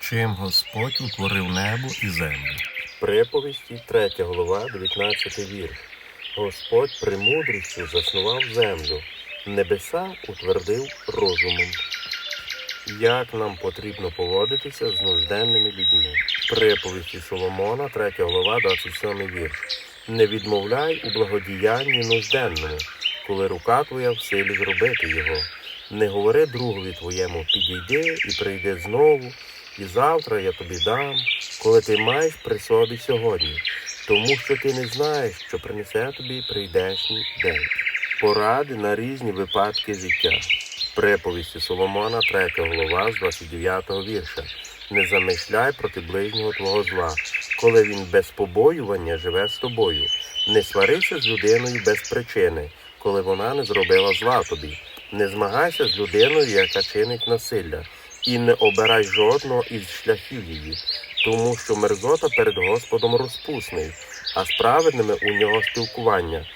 чим Господь утворив небо і землю. Приповісті, 3 глава, 19 вірш. Господь премудрістю заснував землю, небеса утвердив розумом. Як нам потрібно поводитися з нужденними людьми? Приповісті Соломона, 3 глава, 27 вірш. Не відмовляй у благодіянні нужденному, коли рука твоя в силі зробити його. Не говори другові твоєму, підійди і прийди знову, і завтра я тобі дам, коли ти маєш при собі сьогодні, тому що ти не знаєш, що принесе тобі прийдешній день. Поради на різні випадки життя. Приповісті Соломона, 3 глава з 29 вірша. Не замишляй проти ближнього твого зла, коли він без побоювання живе з тобою. Не сварися з людиною без причини, коли вона не зробила зла тобі. Не змагайся з людиною, яка чинить насилля, і не обирай жодного із шляхів її, тому що мерзота перед Господом розпусний, а з праведними у нього спілкування.